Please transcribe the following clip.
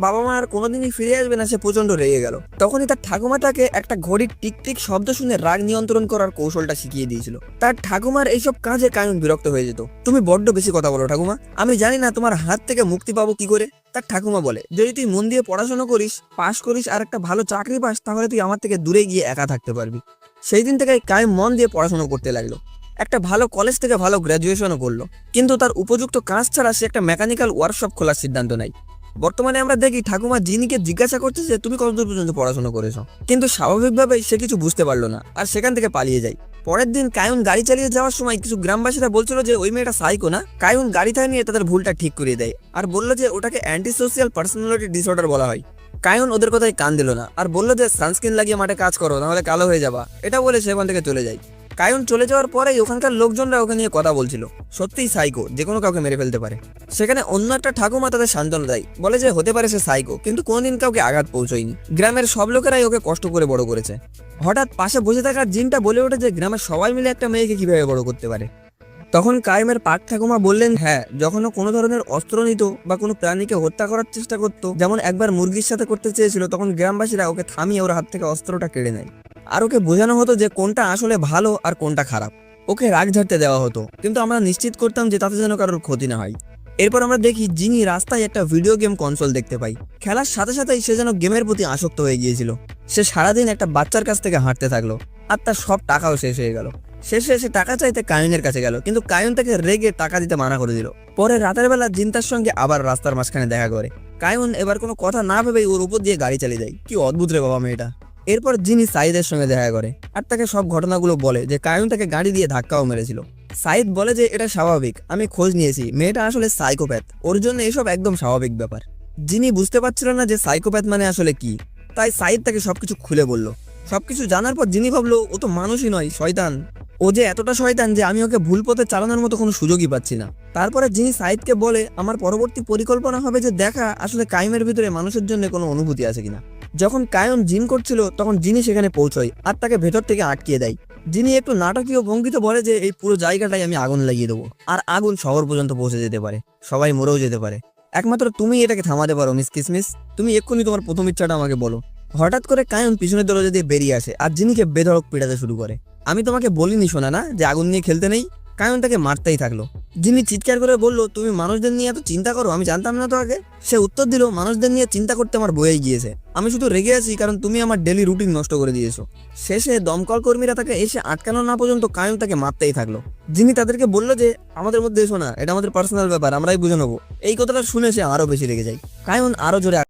বাবা মা আর কোনোদিনই ফিরে আসবে না, সে প্রচণ্ড রেগে গেল। তখনই তার ঠাকুমা তাকে একটা ঘড়ির টিক টিক শব্দ শুনে রাগ নিয়ন্ত্রণ করার কৌশলটা শিখিয়ে দিয়েছিল। তার ঠাকুমার এইসব কাজে কায়ন বিরক্ত হয়ে যেত। তুমি বড্ড বেশি কথা বলো ঠাকুমা। আমি জানি না তোমার হাত থেকে মুক্তি পাবো কি করে। তার ঠাকুমা বলে, যদি তুই মন দিয়ে পড়াশোনা করিস, পাশ করিস আর একটা ভালো চাকরি পাস, তাহলে তুই আমার থেকে দূরে গিয়ে একা থাকতে পারবি। সেই দিন থেকে কায়ম মন দিয়ে পড়াশোনা করতে লাগল। একটা ভালো কলেজ থেকে ভালো গ্র্যাজুয়েশনও করল। কিন্তু তার উপযুক্ত কাজ ছাড়া সে একটা মেকানিক্যাল ওয়ার্কশপ খোলার সিদ্ধান্ত নেয়। বর্তমানে আমরা দেখি ঠাকুমা জিনিকে জিজ্ঞাসা করছে যে, তুমি কতদূর পর্যন্ত পড়াশোনা করেছ? কিন্তু স্বাভাবিকভাবেই সে কিছু বুঝতে পারল না আর সেখান থেকে পালিয়ে যায়। পরের দিন কায়ুন গাড়ি চালিয়ে যাওয়ার সময় কিছু গ্রামবাসীরা বলছিল যে, ওই মেয়েটা সাইকো না? কায়ুন গাড়ি থেকে নিয়ে তাদের ভুলটা ঠিক করিয়ে দেয় আর বলল যে, ওটাকে অ্যান্টি সোশিয়াল পার্সোনালিটি ডিসঅর্ডার বলা হয়। কায়ুন ওদের কথায় কান দিল না আর বলল যে, সানস্ক্রিন লাগিয়ে মাঠে কাজ করো, নাহলে কালো হয়ে যাবা। এটা বলে সেখান থেকে চলে যায়। কায়ুন চলে যাওয়ার পরেই ওখানকার লোকজনরা ওকে নিয়ে কথা বলছিল। সত্যিই সাইকো, যে কোনো কাউকে মেরে ফেলতে পারে। সেখানে অন্য একটা ঠাকুমা তাদের সান্ত্বনা দেয়। বলে যে হতে পারে সে সাইকো, কিন্তু কোনোদিন কাউকে আঘাত পৌঁছয়নি। গ্রামের সব লোকেরাই ওকে কষ্ট করে বড় করেছে। হঠাৎ পাশে বসে থাকার জিনটা বলে ওঠে যে গ্রামের সবাই মিলে একটা মেয়েকে কীভাবে বড় করতে পারে। তখন কায়েমের পাক ঠাকুমা বললেন হ্যাঁ যখন কোনো ধরনের অস্ত্র নিত বা কোনো প্রাণীকে হত্যা করার চেষ্টা করতো, যেমন একবার মুরগির সাথে করতে চেয়েছিল, তখন গ্রামবাসীরা ওকে থামিয়ে ওর হাত থেকে অস্ত্রটা কেড়ে নেয়। আর ওকে বোঝানো হতো যে কোনটা আসলে ভালো আর কোনটা খারাপ। ওকে রাগ ঝাড়তে দেওয়া হতো, কিন্তু আমরা নিশ্চিত করতাম যে তাতে যেন কারোর ক্ষতি না হয়। এরপর আমরা দেখি যিনি রাস্তায় একটা ভিডিও গেম কনসোল দেখতে পাই। খেলার সাথে সাথেই সে যেন গেমের প্রতি আসক্ত হয়ে গিয়েছিল। সে সারাদিন একটা বাচ্চার কাছ থেকে হাঁটতে থাকল, আর তার সব টাকাও শেষ হয়ে গেল। শেষে সে টাকা চাইতে কায়ুনের কাছে গেল, কিন্তু কায়ুন তাকে রেগে টাকা দিতে মানা করে দিল। পরে রাতের বেলা জিন্তার সঙ্গে আবার রাস্তার মাঝখানে দেখা করে। কায়ুন এবার কোনো কথা না ভেবেই ওর উপর দিয়ে গাড়ি চালিয়ে দেয়। কি অদ্ভুত রে বাবা মেয়েটা। এরপর যিনি সাইদের সঙ্গে দেখা করে আর তাকে সব ঘটনাগুলো বলে যে কায়ুন তাকে গাড়ি দিয়ে ধাক্কাও মেরেছিল। সাইদ বলে যে এটা স্বাভাবিক, আমি খোঁজ নিয়েছি, মেয়েটা আসলে সাইকোপ্যাথ, ওর জন্য এসব একদম স্বাভাবিক ব্যাপার। যিনি বুঝতে পারছিল না যে সাইকোপ্যাথ মানে আসলে কি, তাই সাইদ তাকে সবকিছু খুলে বলল। সবকিছু জানার পর যিনি ভাবলো, ও তো মানুষই নয়, শয়তান। ও যে এতটা শয়তান যে আমি ওকে ভুল পথে চালানোর মতো কোনো সুযোগই পাচ্ছি না। তারপরে যিনি সাইদকে বলে, আমার পরবর্তী পরিকল্পনা হবে যে দেখা আসলে কাইমের ভিতরে মানুষের জন্য কোনো অনুভূতি আছে কিনা। যখন কায়ন জিন করছিল, তখন যিনি সেখানে পৌঁছয় আর তাকে ভেতর থেকে আটকিয়ে দেয়। যিনি একটু নাটকীয় ভঙ্গিতে বলে যে, এই পুরো জায়গাটাই আমি আগুন লাগিয়ে দেবো আর আগুন শহর পর্যন্ত পৌঁছে যেতে পারে। সবাই মরেও যেতে পারে। একমাত্র তুমি এটাকে থামাতে পারো, মিস কিসমিস। তুমি এক্ষুনি তোমার প্রথম ইচ্ছাটা আমাকে বলো। হঠাৎ করে কায়ন পিছনের দরজা দিয়ে বেরিয়ে আসে আর জিনিকে বেধড়ক পিটাতে শুরু করে। আমি তোমাকে বলিনি শোনা না যে আগুন নিয়ে খেলতে নেই? কায়ন তাকে মারতেই থাকল। যিনি চিৎকার করে বলল, তুমি মানুষদের নিয়ে এত চিন্তা করো? আমি জানতাম না তো আগে। সে উত্তর দিল, মানুষদের নিয়ে চিন্তা করতে আমার বয়ে গিয়েছে। আমি শুধু রেগে আছি কারণ তুমি আমার ডেলি রুটিন নষ্ট করে দিয়েছ। শেষে দমকল কর্মীরা তাকে এসে আটকানো না পর্যন্ত কায়ন তাকে মারতেই থাকল। যিনি তাদেরকে বলল যে, আমাদের মধ্যে এসো না এটা আমাদের পার্সোনাল ব্যাপার, আমরাই বুঝে নেব। এই কথাটা শুনে সে আরও বেশি রেগে যায়। কায়ন আরও জোরে